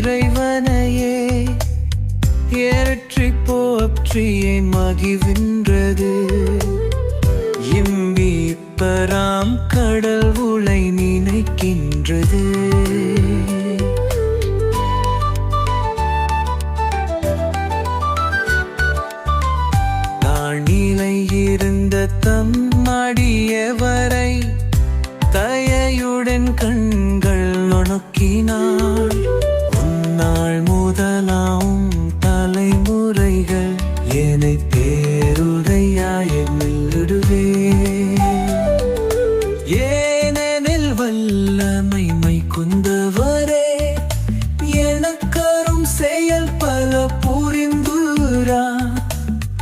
தேவனையே ஏற்றி போற்றியை மகிழ்கின்றது. இம்பீப்பராம் கடல் உலை நினைக்கின்றது. தாழ்நிலை இருந்த தம் அடியவரை தயையுடன் கண் நுணுக்கினாள் உன்னாள் முதலாம் தலைமுறைகள் என்னை பேருடையாய் நில்லுடுவே ஏனெனில் வல்லமை மை குந்தவரே எனக்கரும் செயல் பல புரிந்துரா.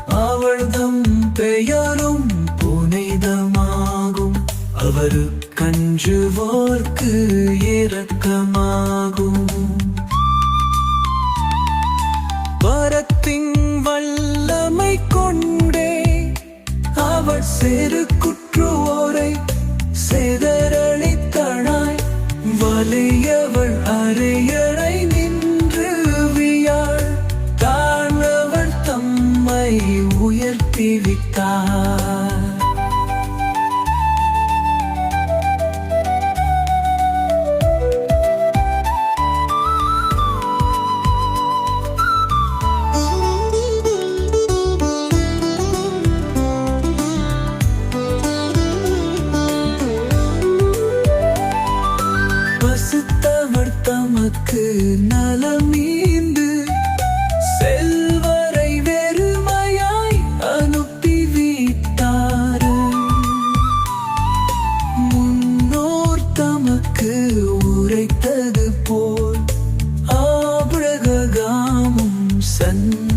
அவள்தம் பெயரும் புனிதமாகும். அவருக்கு அஞ்சுவோர்க்கு இரக்கமாகும். வரத்தின் வல்லமை கொண்டே அவர் செருக்கு பசுத்தவர் தமக்கு நலமீந்து செல்வரை வெறுமையாய் அனுப்பி வைத்தார் முன்னோர் தமக்கு உரைத்தது போல் ஆபிரகாமும் சன்னதியும்